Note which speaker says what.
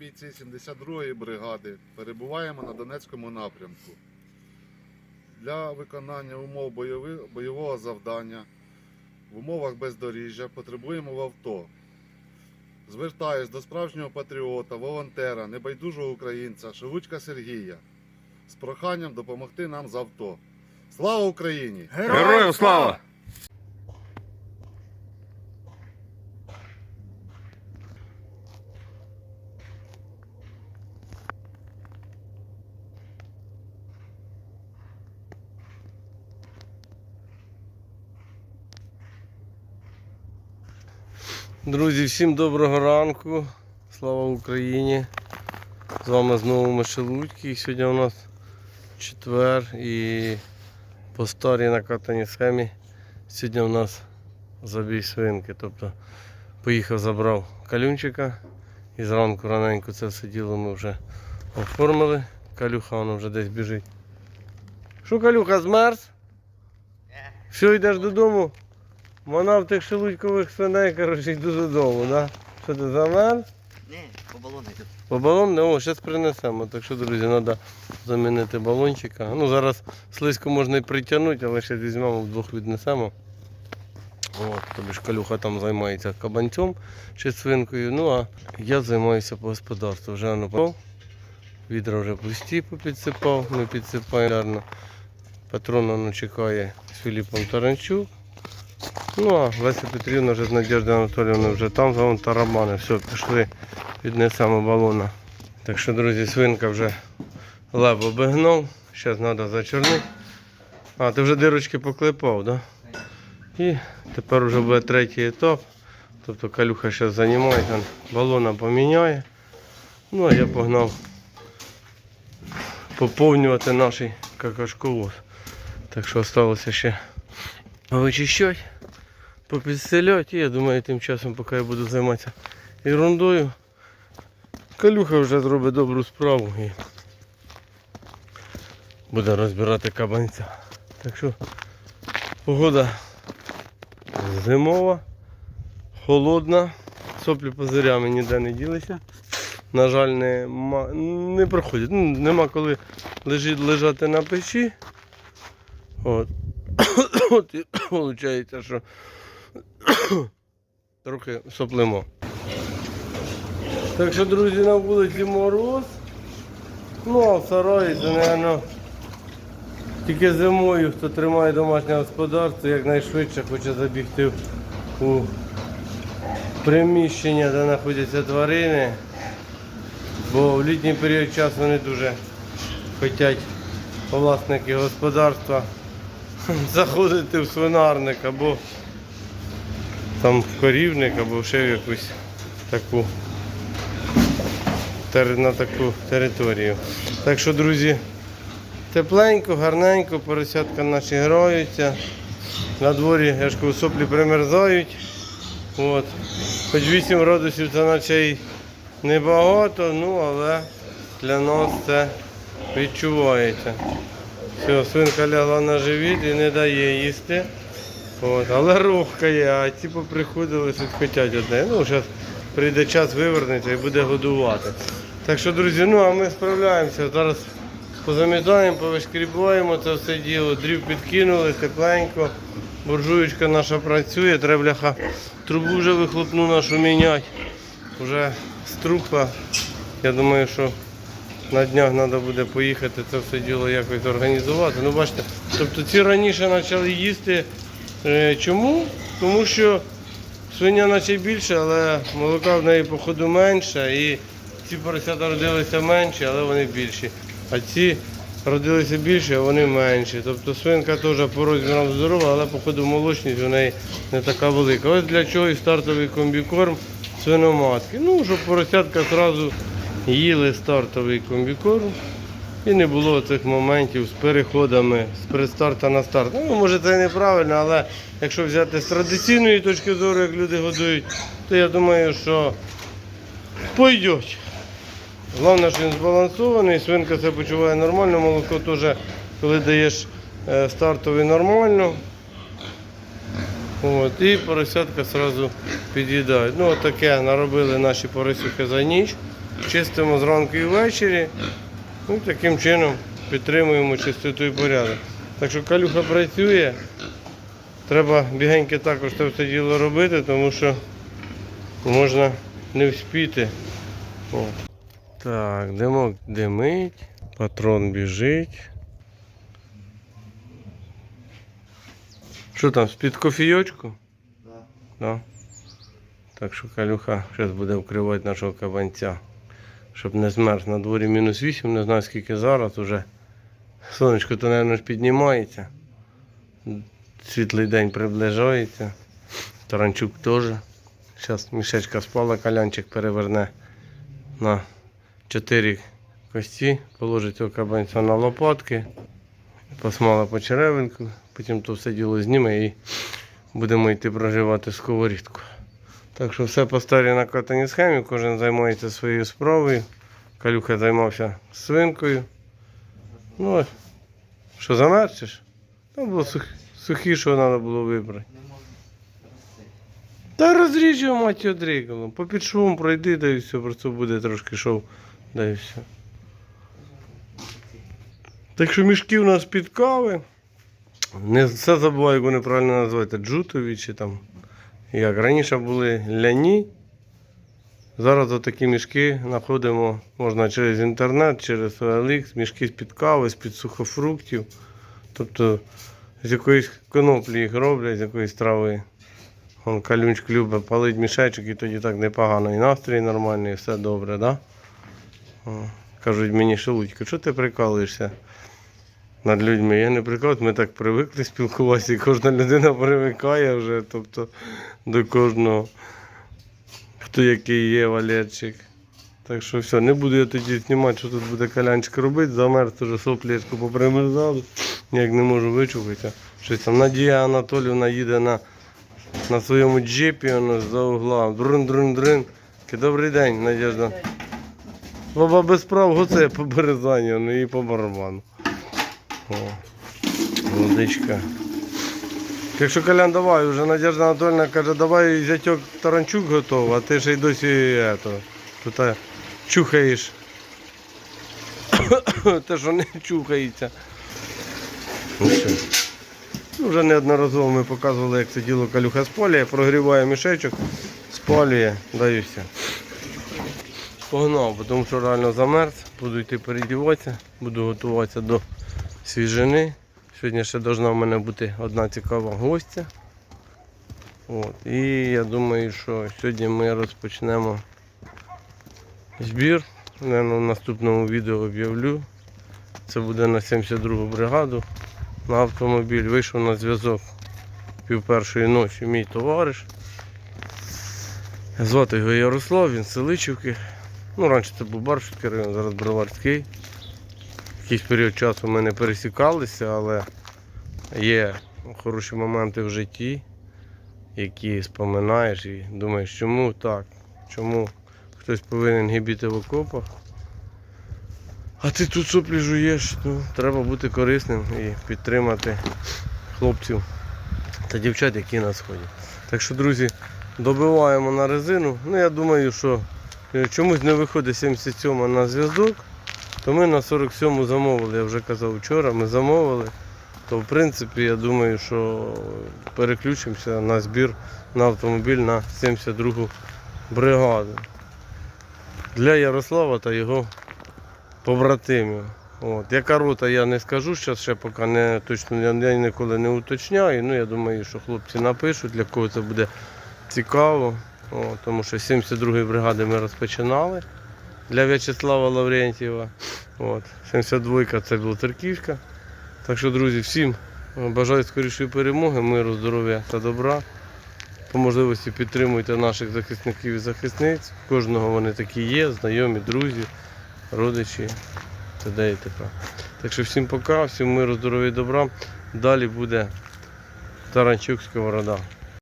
Speaker 1: бійці 72-ї бригади перебуваємо на Донецькому напрямку. Для виконання умов бойового завдання в умовах бездоріжжя потребуємо в авто. Звертаюсь до справжнього патріота, волонтера, небайдужого українця Шелудька Сергія з проханням допомогти нам з авто. Слава Україні!
Speaker 2: Героям слава! Друзі, всім доброго ранку. Слава Україні! З вами знову Мишелудьки. І Сьогодні у нас четвер і по старій накатаній схемі. Сьогодні у нас забій свинки. Тобто поїхав, забрав калюнчика і зранку раненько це все діло ми вже оформили. Калюха воно вже десь біжить. Що, Калюха, змерз? Все, йдеш додому? Вона в тих шелудькових свиней, коротше, йду додому, да? Що ти замерз?
Speaker 3: Не, по балону йду.
Speaker 2: По балон, о, зараз принесемо. Так що, друзі, треба замінити балончика. Ну, зараз слизько можна і притягнути, але ще візьмемо, вдвох віднесемо. От, тобі ж калюха там займається кабанцем чи свинкою. Ну а я займаюся по господарству. Вже воно. Відра вже пусті попідсипав, ми підсипаємо. гарно. Патрон воно чекає з Філіпом Таранчук. Ну а Леся Петрівна вже з Надіждою Анатоліївною вже там, вон тарабани. Все, пішли віднесемо балона. Так що, друзі, свинка вже леб обігнув. Зараз треба зачорнити. А, ти вже дирочки поклепав, так? Да? І тепер вже буде третій етап. Тобто калюха зараз він балона поміняє. Ну а я погнав поповнювати наш какашковоз. Так що залишилося ще вичищати, попідселяти. І я думаю, тим часом, поки я буду займатися ерундою, Калюха вже зробить добру справу і буде розбирати кабанця. Так що погода зимова, холодна, соплі позирями ніде не ділися. На жаль, нема, не проходять. Ну, нема коли лежить, лежати на печі. От. От і виходить, що трохи соплимо. Так що, друзі, на вулиці мороз. Ну, а в сараї це, мабуть, тільки зимою, хто тримає домашнє господарство, якнайшвидше хоче забігти у приміщення, де знаходяться тварини. Бо в літній період часу вони дуже хочуть власники господарства заходити в свинарник або там корівник, або ще в якусь таку на таку територію. Так що, друзі, тепленько, гарненько, поросятка наші граються. На дворі я ж кажу, соплі примерзають. От. Хоч 8 градусів це наче й небагато, ну але для нас це відчувається. Все, свинка лягла на живіт і не дає їсти. От, але рухкає, а ті поприходили, щось хочуть одне. Ну, зараз прийде час, вивернеться і буде годувати. Так що, друзі, ну а ми справляємося. Зараз позамітаємо, повишкрібаємо це все діло, дрів підкинули, тепленько. Буржуєчка наша працює, треба бляха трубу вже вихлопну нашу міняти. Вже струхла. Я думаю, що на днях треба буде поїхати це все діло якось організувати. Ну бачите, тобто ці раніше почали їсти. Е, Чому? Тому що свиня наче більше, але молока в неї походу менше. І ці поросята родилися менші, але вони більші. А ці родилися більші, а вони менші. Тобто свинка теж по розмірам здорова, але походу молочність у неї не така велика. Ось для чого і стартовий комбікорм свиноматки. Ну, щоб поросятка одразу їли стартовий комбікорм. І не було цих моментів з переходами з предстарта на старт. Ну, може це неправильно, але якщо взяти з традиційної точки зору, як люди годують, то я думаю, що пойдуть. Головне, що він збалансований, свинка себе почуває нормально, молоко теж, коли даєш е, стартовий нормально. От, і поросятка одразу під'їдають. Ну, от таке наробили наші поросюки за ніч. чистимо зранку і ввечері. Ну, таким чином підтримуємо чистоту і порядок. Так що калюха працює. Треба бігенько також це все діло робити, тому що можна не вспіти. От. Так, димок димить, патрон біжить. Що там, з-під кофійочку?
Speaker 1: Да.
Speaker 2: Да. Так що калюха зараз буде вкривати нашого кабанця, щоб не змерз. На дворі мінус 8, не знаю скільки зараз уже. Сонечко то, мабуть, піднімається. Світлий день приближається. Таранчук теж. Зараз мішечка спала, калянчик переверне на 4 кості, положить кабанця на лопатки, посмала по черевинку, потім то все діло зніме і будемо йти проживати сковорідку. Так що все по старій накатаній схемі, кожен займається своєю справою. Калюха займався свинкою. Ну, що замерчиш? Там було сух... сухіше треба було вибрати. Та розріж його мать його дрикало. Попід швом пройди, да і все, просто буде трошки шов, да і все. Так що мішки у нас під кави. Не все забуваю, як вони правильно називають, джутові чи там. Як раніше були ляні. Зараз отакі мішки знаходимо можна через інтернет, через OLX, мішки з-під кави, з-під сухофруктів. Тобто з якоїсь коноплі їх роблять, з якоїсь трави. Он калюнчик любить палить мішечок і тоді так непогано. І настрій нормальний, і все добре, да? Кажуть мені, Шелудько, що ти прикалуєшся над людьми? Я не прикалуюсь, ми так привикли спілкуватися, і кожна людина привикає вже, тобто до кожного, хто який є Валерчик. Так що все, не буду я тоді знімати, що тут буде калянчик робити. Замерз уже соплєчку попримерзали. Ніяк не можу вичухатися. Щось там Надія Анатолівна їде на, на своєму джипі воно за угла. Друн друн друн Добрий день, Надежда. Баба без прав гоце по березанню, ну і по барабану. О, водичка. Якщо Колян, давай, вже Надежда Анатольевна каже, давай зятьок Таранчук готов, а ти ще й досі ето, тут е, чухаєш. Те, що не чухається. Ну. Ну, Вже неодноразово ми показували, як це діло калюха спалює, прогріває мішечок, спалює, даю все. Погнав, тому що реально замерз, буду йти передіватися, буду готуватися до свіжини. Сьогодні ще повинна в мене бути одна цікава гостя. От. І я думаю, що сьогодні ми розпочнемо збір. Наверно, в наступному відео об'явлю. Це буде на 72-гу бригаду на автомобіль. Вийшов на зв'язок пів першої ночі мій товариш. Звати його Ярослав, він з Селичівки. Ну, раніше це був Баршівський район, зараз Броварський. Якийсь період часу ми не пересікалися, але є хороші моменти в житті, які споминаєш і думаєш, чому так, чому хтось повинен гибіти в окопах. А ти тут соплі жуєш, ну, треба бути корисним і підтримати хлопців та дівчат, які на сході. Так що, друзі, добиваємо на резину. Ну, я думаю, що е, чомусь не виходить 77 на зв'язок, то ми на 47 замовили. Я вже казав вчора, ми замовили. То в принципі я думаю, що переключимося на збір на автомобіль на 72 бригаду. Для Ярослава та його побратимів. От. Яка рота я не скажу, зараз ще поки не точно я, ніколи не уточняю. Ну я думаю, що хлопці напишуть, для кого це буде цікаво. От, тому що 72-ї бригади ми розпочинали для В'ячеслава Лаврентьєва. От. 72-ка це Білоцерківська. Так що, друзі, всім е, бажаю скорішої перемоги, миру, здоров'я та добра. По можливості підтримуйте наших захисників і захисниць. Кожного вони такі є, знайомі, друзі, родичі т.д. і т.п. Так що всім пока, всім миру, здоров'я і добра. Далі буде Таранчук Сковорода.